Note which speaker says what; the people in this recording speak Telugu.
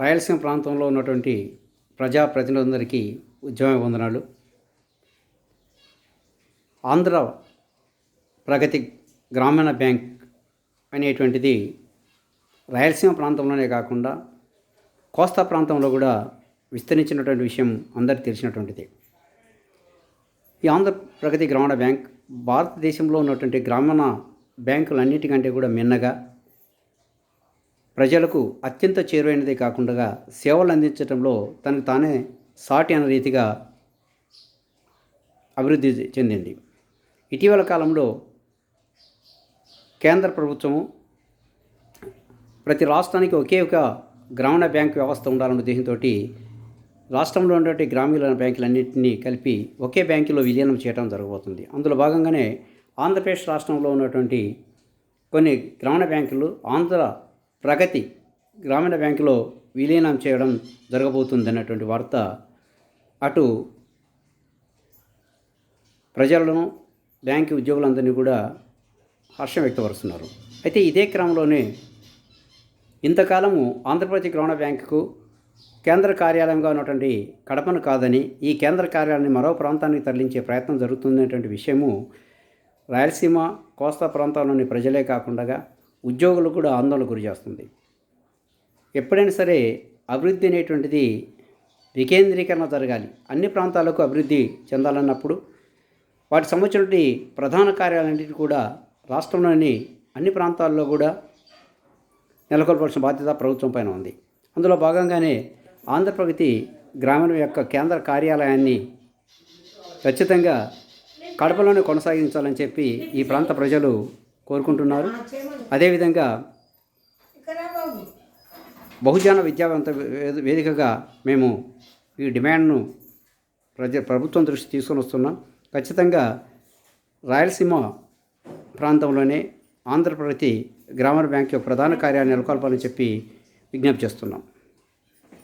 Speaker 1: రాయలసీమ ప్రాంతంలో ఉన్నటువంటి ప్రజా ప్రజలందరికీ ఉద్యమ వందనాలు. ఆంధ్ర ప్రగతి గ్రామీణ బ్యాంక్ అనేటువంటిది రాయలసీమ ప్రాంతంలోనే కాకుండా కోస్తా ప్రాంతంలో కూడా విస్తరించినటువంటి విషయం అందరికీ తెలిసినటువంటిది. ఈ ఆంధ్ర ప్రగతి గ్రామీణ బ్యాంక్ భారతదేశంలో ఉన్నటువంటి గ్రామీణ బ్యాంకులన్నిటికంటే కూడా మిన్నగా ప్రజలకు అత్యంత చేరువైనదే కాకుండా సేవలు అందించడంలో తనకు తానే సాటి అనే రీతిగా అభివృద్ధి చెందింది. ఇటీవల కాలంలో కేంద్ర ప్రభుత్వము ప్రతి రాష్ట్రానికి ఒకే ఒక గ్రామీణ బ్యాంక్ వ్యవస్థ ఉండాలన్న ఉద్దేశంతో రాష్ట్రంలో ఉన్నటువంటి గ్రామీణ బ్యాంకులన్నింటినీ కలిపి ఒకే బ్యాంకులో విలీనం చేయడం జరగబోతుంది. అందులో భాగంగానే ఆంధ్రప్రదేశ్ రాష్ట్రంలో ఉన్నటువంటి కొన్ని గ్రామీణ బ్యాంకులు ఆంధ్ర ప్రగతి గ్రామీణ బ్యాంకులో విలీనం చేయడం జరగబోతుంది అన్నటువంటి వార్త అటు ప్రజలను బ్యాంకు ఉద్యోగులందరినీ కూడా హర్షం వ్యక్తపరుస్తున్నారు. అయితే ఇదే క్రమంలోనే ఇంతకాలము ఆంధ్రప్రదేశ్ గ్రామీణ బ్యాంకుకు కేంద్ర కార్యాలయంగా ఉన్నటువంటి కడపను కాదని ఈ కేంద్ర కార్యాలయాన్ని మరో ప్రాంతానికి తరలించే ప్రయత్నం జరుగుతుందనేటువంటి విషయము రాయలసీమ కోస్తా ప్రాంతాల్లోని ప్రజలే కాకుండా ఉద్యోగులు కూడా ఆందోళన గురి చేస్తుంది. ఎప్పుడైనా సరే అభివృద్ధి అనేటువంటిది వికేంద్రీకరణ జరగాలి. అన్ని ప్రాంతాలకు అభివృద్ధి చెందాలన్నప్పుడు వాటి సంబంధించినటువంటి ప్రధాన కార్యాలన్నింటినీ కూడా రాష్ట్రంలోని అన్ని ప్రాంతాల్లో కూడా నెలకొల్పాల్సిన బాధ్యత ప్రభుత్వం పైన ఉంది. అందులో భాగంగానే ఆంధ్రప్రగతి గ్రామీణ యొక్క కేంద్ర కార్యాలయాన్ని ఖచ్చితంగా కడపలోనే కొనసాగించాలని చెప్పి ఈ ప్రాంత ప్రజలు కోరుకుంటున్నారు. అదేవిధంగా బహుజన విద్యావంత వేదికగా మేము ఈ డిమాండ్ను ప్రజ ప్రభుత్వం దృష్టి తీసుకొని వస్తున్నాం. ఖచ్చితంగా రాయలసీమ ప్రాంతంలోనే ఆంధ్రప్రగతి గ్రామీణ బ్యాంక్ యొక్క ప్రధాన కార్యాలయం నెలకొల్పాలని చెప్పి విజ్ఞప్తి చేస్తున్నాం.